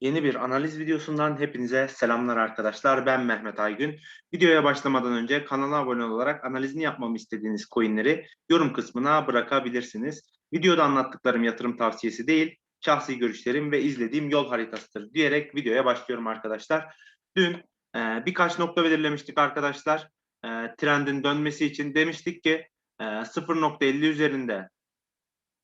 Yeni bir analiz videosundan hepinize selamlar arkadaşlar. Ben Mehmet Aygün. Videoya başlamadan önce kanala abone olarak analizini yapmamı istediğiniz coinleri yorum kısmına bırakabilirsiniz. Videoda anlattıklarım yatırım tavsiyesi değil, şahsi görüşlerim ve izlediğim yol haritasıdır diyerek videoya başlıyorum arkadaşlar. Dün e, birkaç nokta belirlemiştik arkadaşlar. E, trendin dönmesi için demiştik ki e, 0.50 üzerinde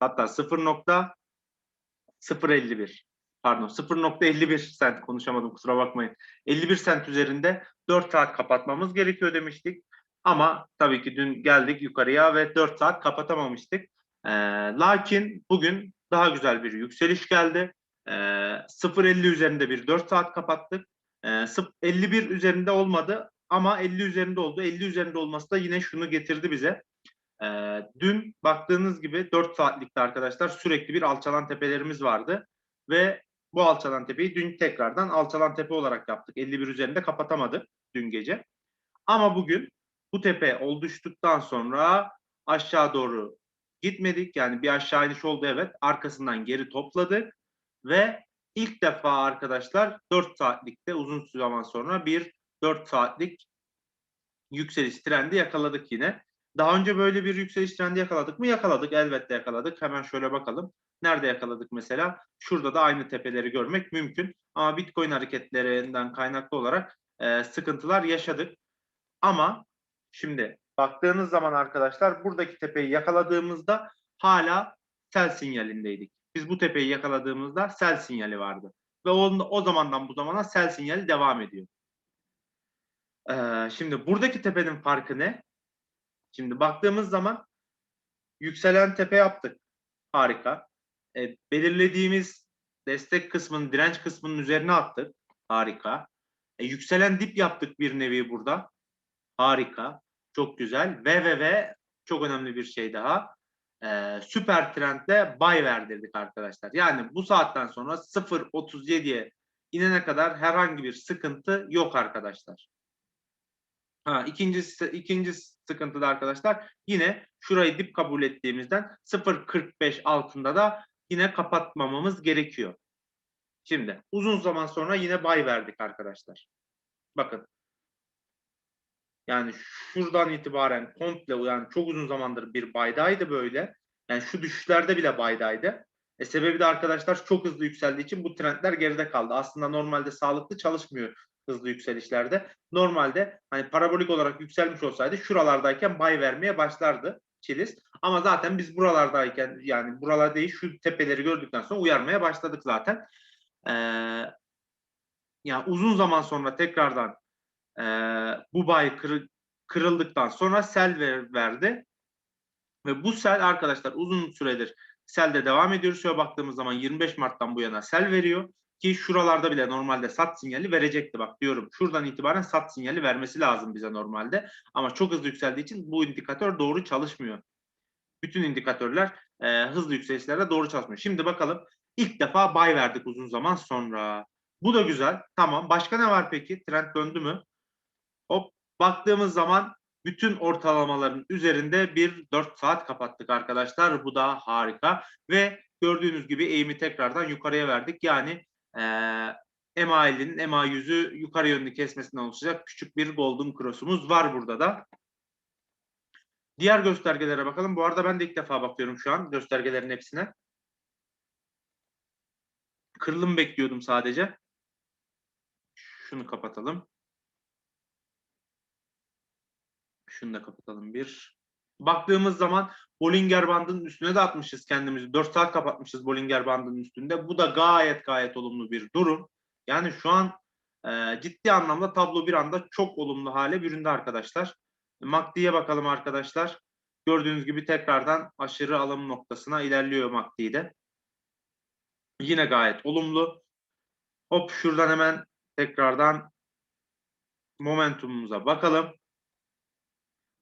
hatta 0.051 pardon 0.51 sent konuşamadım kusura bakmayın. 51 sent üzerinde 4 saat kapatmamız gerekiyor demiştik. Ama tabii ki dün geldik yukarıya ve 4 saat kapatamamıştık. Ee, lakin bugün daha güzel bir yükseliş geldi. Ee, 0.50 üzerinde bir 4 saat kapattık. Ee, 51 üzerinde olmadı ama 50 üzerinde oldu. 50 üzerinde olması da yine şunu getirdi bize. Ee, dün baktığınız gibi 4 saatlikte arkadaşlar sürekli bir alçalan tepelerimiz vardı. Ve bu alçalan tepeyi dün tekrardan alçalan tepe olarak yaptık. 51 üzerinde kapatamadık dün gece. Ama bugün bu tepe oluştuktan sonra aşağı doğru gitmedik. Yani bir aşağı iniş oldu evet. Arkasından geri topladık ve ilk defa arkadaşlar 4 saatlikte uzun zaman sonra bir 4 saatlik yükseliş trendi yakaladık yine. Daha önce böyle bir yükseliş trendi yakaladık mı? Yakaladık. Elbette yakaladık. Hemen şöyle bakalım. Nerede yakaladık mesela? Şurada da aynı tepeleri görmek mümkün. Ama Bitcoin hareketlerinden kaynaklı olarak e, sıkıntılar yaşadık. Ama şimdi baktığınız zaman arkadaşlar buradaki tepeyi yakaladığımızda hala sel sinyalindeydik. Biz bu tepeyi yakaladığımızda sel sinyali vardı. Ve o, o zamandan bu zamana sel sinyali devam ediyor. Ee, şimdi buradaki tepenin farkı ne? Şimdi baktığımız zaman yükselen tepe yaptık. Harika. E, belirlediğimiz destek kısmının, direnç kısmının üzerine attık. Harika. E, yükselen dip yaptık bir nevi burada. Harika. Çok güzel. Ve ve ve çok önemli bir şey daha. E, süper trendle buy verdirdik arkadaşlar. Yani bu saatten sonra 0.37'ye inene kadar herhangi bir sıkıntı yok arkadaşlar. Ha, ikinci, ikinci sıkıntı da arkadaşlar yine şurayı dip kabul ettiğimizden 0.45 altında da yine kapatmamamız gerekiyor. Şimdi uzun zaman sonra yine bay verdik arkadaşlar. Bakın. Yani şuradan itibaren komple yani çok uzun zamandır bir baydaydı böyle. Yani şu düşüşlerde bile baydaydı. E sebebi de arkadaşlar çok hızlı yükseldiği için bu trendler geride kaldı. Aslında normalde sağlıklı çalışmıyor hızlı yükselişlerde. Normalde hani parabolik olarak yükselmiş olsaydı şuralardayken bay vermeye başlardı Çiliz. Ama zaten biz buralardayken yani buralar değil şu tepeleri gördükten sonra uyarmaya başladık zaten. Ee, yani uzun zaman sonra tekrardan e, bu bay kır, kırıldıktan sonra sel ver, verdi. Ve bu sel arkadaşlar uzun süredir selde devam ediyor. Şöyle baktığımız zaman 25 Mart'tan bu yana sel veriyor. Ki şuralarda bile normalde sat sinyali verecekti bak diyorum. Şuradan itibaren sat sinyali vermesi lazım bize normalde. Ama çok hızlı yükseldiği için bu indikatör doğru çalışmıyor. Bütün indikatörler e, hızlı yükselişlerde doğru çalışmıyor. Şimdi bakalım ilk defa buy verdik uzun zaman sonra. Bu da güzel. Tamam. Başka ne var peki? Trend döndü mü? Hop baktığımız zaman bütün ortalamaların üzerinde bir 4 saat kapattık arkadaşlar. Bu da harika. Ve gördüğünüz gibi eğimi tekrardan yukarıya verdik. Yani MA50'nin MA100'ü yukarı yönlü kesmesinden oluşacak küçük bir golden cross'umuz var burada da. Diğer göstergelere bakalım. Bu arada ben de ilk defa bakıyorum şu an göstergelerin hepsine. Kırılım bekliyordum sadece. Şunu kapatalım. Şunu da kapatalım bir. Baktığımız zaman Bollinger bandının üstüne de atmışız kendimizi. 4 saat kapatmışız Bollinger bandının üstünde. Bu da gayet gayet olumlu bir durum. Yani şu an e, ciddi anlamda tablo bir anda çok olumlu hale büründü arkadaşlar. MACD'ye bakalım arkadaşlar. Gördüğünüz gibi tekrardan aşırı alım noktasına ilerliyor MACD'de. Yine gayet olumlu. Hop şuradan hemen tekrardan momentumumuza bakalım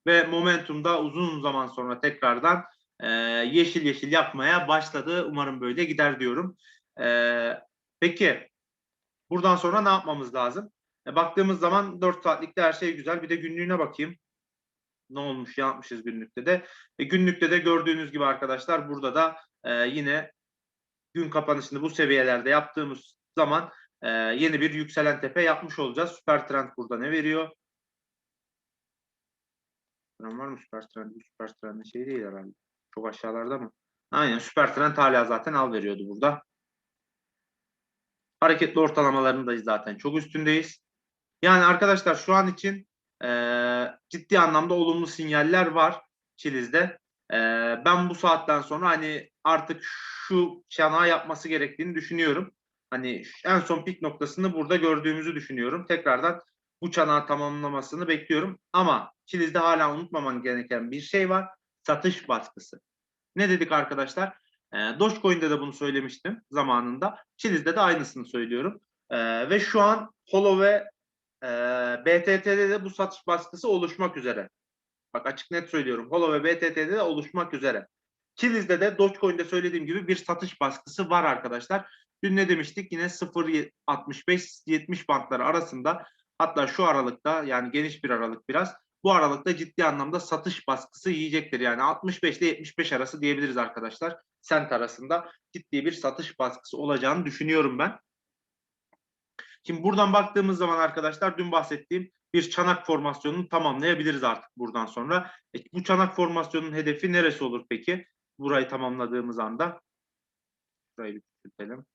ve momentum da uzun zaman sonra tekrardan e, yeşil yeşil yapmaya başladı. Umarım böyle gider diyorum. E, peki buradan sonra ne yapmamız lazım? E, baktığımız zaman 4 saatlikte her şey güzel. Bir de günlüğüne bakayım. Ne olmuş yapmışız günlükte de. E, günlükte de gördüğünüz gibi arkadaşlar burada da e, yine gün kapanışını bu seviyelerde yaptığımız zaman e, yeni bir yükselen tepe yapmış olacağız. Süper trend burada ne veriyor? Trend var mı süper trend? Süper trendin şey değil herhalde. Çok aşağılarda mı? Aynen süper hala zaten al veriyordu burada. Hareketli ortalamalarındayız zaten. Çok üstündeyiz. Yani arkadaşlar şu an için e, ciddi anlamda olumlu sinyaller var Çiliz'de. E, ben bu saatten sonra hani artık şu çanağı yapması gerektiğini düşünüyorum. Hani en son pik noktasını burada gördüğümüzü düşünüyorum. Tekrardan bu çanağı tamamlamasını bekliyorum. Ama Çiliz'de hala unutmaman gereken bir şey var. Satış baskısı. Ne dedik arkadaşlar? E, Dogecoin'de de bunu söylemiştim zamanında. Çiliz'de de aynısını söylüyorum. E, ve şu an Holo ve e, BTT'de de bu satış baskısı oluşmak üzere. Bak açık net söylüyorum. Holo ve BTT'de de oluşmak üzere. Çiliz'de de Dogecoin'de söylediğim gibi bir satış baskısı var arkadaşlar. Dün ne demiştik? Yine 0.65-70 bantları arasında hatta şu aralıkta yani geniş bir aralık biraz bu aralıkta ciddi anlamda satış baskısı yiyecektir. Yani 65 ile 75 arası diyebiliriz arkadaşlar. Sent arasında ciddi bir satış baskısı olacağını düşünüyorum ben. Şimdi buradan baktığımız zaman arkadaşlar dün bahsettiğim bir çanak formasyonunu tamamlayabiliriz artık buradan sonra. E, bu çanak formasyonunun hedefi neresi olur peki? Burayı tamamladığımız anda. Burayı bir küçültelim.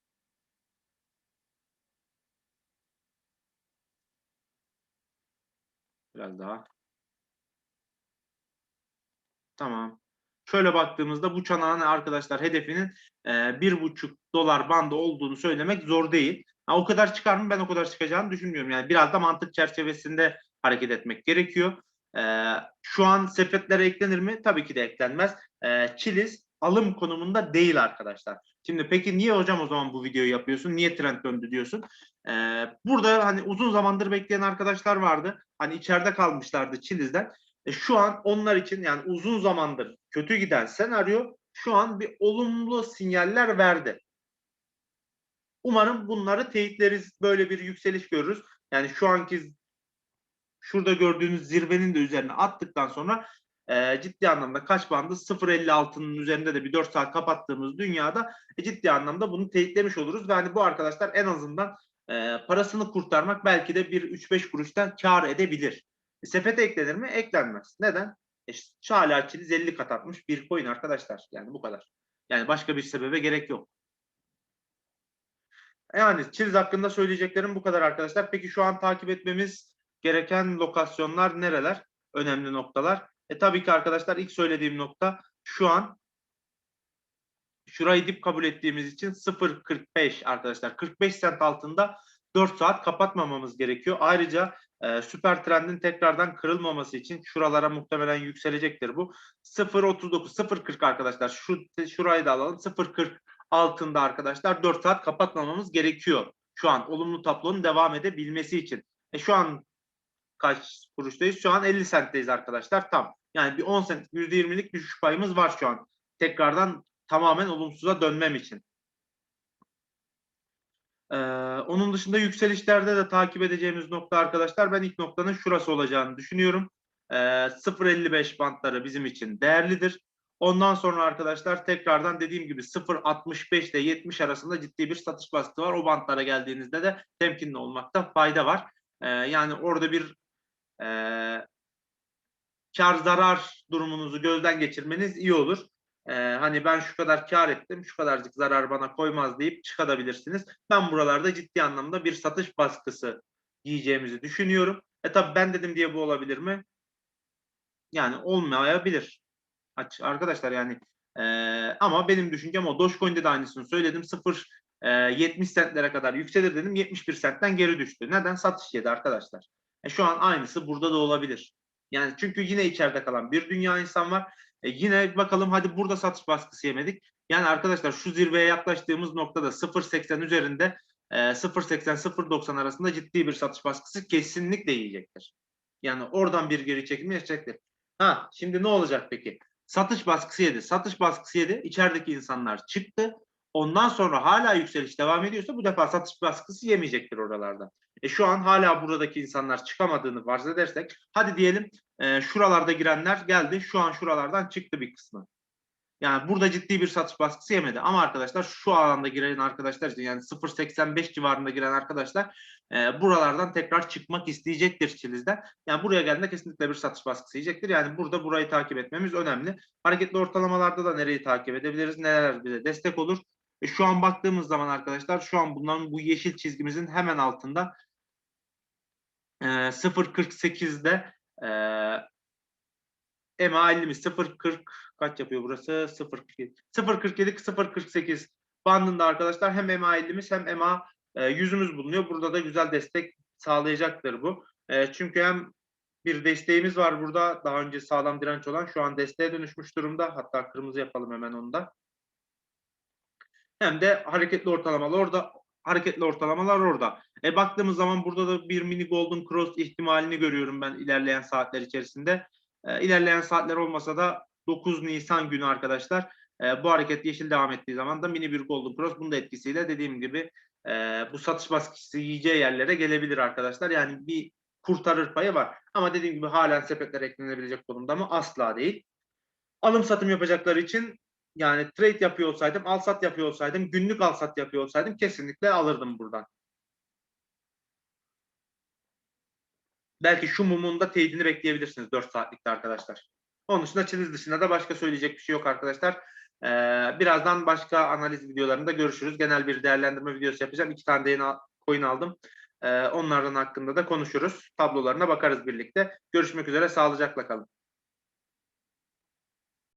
Biraz daha. Tamam. Şöyle baktığımızda bu çanağın arkadaşlar hedefinin bir buçuk dolar bandı olduğunu söylemek zor değil. O kadar çıkar mı? Ben o kadar çıkacağını düşünmüyorum. Yani biraz da mantık çerçevesinde hareket etmek gerekiyor. Şu an sepetlere eklenir mi? Tabii ki de eklenmez. Çiliz alım konumunda değil arkadaşlar. Şimdi peki niye hocam o zaman bu videoyu yapıyorsun? Niye trend döndü diyorsun? Ee, burada hani uzun zamandır bekleyen arkadaşlar vardı. Hani içeride kalmışlardı Çiliz'den. E, şu an onlar için yani uzun zamandır kötü giden senaryo şu an bir olumlu sinyaller verdi. Umarım bunları teyitleriz, böyle bir yükseliş görürüz. Yani şu anki şurada gördüğünüz zirvenin de üzerine attıktan sonra e, ciddi anlamda kaç bandı 0.56'nın üzerinde de bir 4 saat kapattığımız dünyada e, ciddi anlamda bunu teyitlemiş oluruz. ve hani bu arkadaşlar en azından e, parasını kurtarmak belki de bir 3-5 kuruştan kar edebilir. E, sepete eklenir mi? Eklenmez. Neden? E, hala Çiliz 50 kat atmış bir coin arkadaşlar. Yani bu kadar. Yani başka bir sebebe gerek yok. Yani Çiliz hakkında söyleyeceklerim bu kadar arkadaşlar. Peki şu an takip etmemiz gereken lokasyonlar nereler? Önemli noktalar. E tabii ki arkadaşlar ilk söylediğim nokta şu an şurayı dip kabul ettiğimiz için 0.45 arkadaşlar 45 sent altında 4 saat kapatmamamız gerekiyor. Ayrıca e, süper trendin tekrardan kırılmaması için şuralara muhtemelen yükselecektir bu. 0.39 0.40 arkadaşlar şu şurayı da alalım 0.40 altında arkadaşlar 4 saat kapatmamamız gerekiyor. Şu an olumlu tablonun devam edebilmesi için. E şu an kaç kuruştayız? Şu an 50 centteyiz arkadaşlar. Tam. Yani bir 10 sent, %20'lik düşüş payımız var şu an. Tekrardan tamamen olumsuza dönmem için. Ee, onun dışında yükselişlerde de takip edeceğimiz nokta arkadaşlar ben ilk noktanın şurası olacağını düşünüyorum. Ee, 0.55 bantları bizim için değerlidir. Ondan sonra arkadaşlar tekrardan dediğim gibi 0.65 ile 70 arasında ciddi bir satış baskısı var. O bantlara geldiğinizde de temkinli olmakta fayda var. Ee, yani orada bir e, kar zarar durumunuzu gözden geçirmeniz iyi olur. Ee, hani ben şu kadar kar ettim, şu kadarcık zarar bana koymaz deyip çıkabilirsiniz. Ben buralarda ciddi anlamda bir satış baskısı yiyeceğimizi düşünüyorum. E tabi ben dedim diye bu olabilir mi? Yani olmayabilir. Arkadaşlar yani e, ama benim düşüncem o. Dogecoin'de de aynısını söyledim. 0 e, 70 centlere kadar yükselir dedim. 71 centten geri düştü. Neden? Satış yedi arkadaşlar. E, şu an aynısı burada da olabilir. Yani çünkü yine içeride kalan bir dünya insan var. E, yine bakalım hadi burada satış baskısı yemedik. Yani arkadaşlar şu zirveye yaklaştığımız noktada 0.80 üzerinde e, 0.80-0.90 arasında ciddi bir satış baskısı kesinlikle yiyecektir. Yani oradan bir geri çekilme yaşayacaktır. Ha şimdi ne olacak peki? Satış baskısı yedi. Satış baskısı yedi. İçerideki insanlar çıktı. Ondan sonra hala yükseliş devam ediyorsa bu defa satış baskısı yemeyecektir oralarda. E şu an hala buradaki insanlar çıkamadığını farz edersek hadi diyelim e, şuralarda girenler geldi şu an şuralardan çıktı bir kısmı. Yani burada ciddi bir satış baskısı yemedi. Ama arkadaşlar şu alanda giren arkadaşlar için yani 0.85 civarında giren arkadaşlar e, buralardan tekrar çıkmak isteyecektir Çiliz'den. Yani buraya geldiğinde kesinlikle bir satış baskısı yiyecektir. Yani burada burayı takip etmemiz önemli. Hareketli ortalamalarda da nereyi takip edebiliriz? Neler bize destek olur? E, şu an baktığımız zaman arkadaşlar şu an bunların bu yeşil çizgimizin hemen altında e, 0.48'de e, EMA 50'miz 0.40 kaç yapıyor burası? 0.47 0.47 0.48 bandında arkadaşlar hem EMA 50'miz hem EMA e, yüzümüz bulunuyor. Burada da güzel destek sağlayacaktır bu. E, çünkü hem bir desteğimiz var burada. Daha önce sağlam direnç olan şu an desteğe dönüşmüş durumda. Hatta kırmızı yapalım hemen onu da. Hem de hareketli ortalamalar orada. Hareketli ortalamalar orada. E baktığımız zaman burada da bir mini golden cross ihtimalini görüyorum ben ilerleyen saatler içerisinde. E, ilerleyen saatler olmasa da 9 Nisan günü arkadaşlar e, bu hareket yeşil devam ettiği zaman da mini bir golden cross bunun da etkisiyle dediğim gibi e, bu satış baskısı yiyeceği yerlere gelebilir arkadaşlar. Yani bir kurtarır payı var. Ama dediğim gibi halen sepetlere eklenebilecek konumda mı? Asla değil. Alım satım yapacakları için yani trade yapıyor olsaydım, al sat yapıyor olsaydım, günlük al sat yapıyor olsaydım kesinlikle alırdım buradan. Belki şu mumun da teyidini bekleyebilirsiniz 4 saatlikte arkadaşlar. Onun dışında çiliz dışında da başka söyleyecek bir şey yok arkadaşlar. Ee, birazdan başka analiz videolarında görüşürüz. Genel bir değerlendirme videosu yapacağım. İki tane de yeni coin aldım. Ee, onlardan hakkında da konuşuruz. Tablolarına bakarız birlikte. Görüşmek üzere. Sağlıcakla kalın.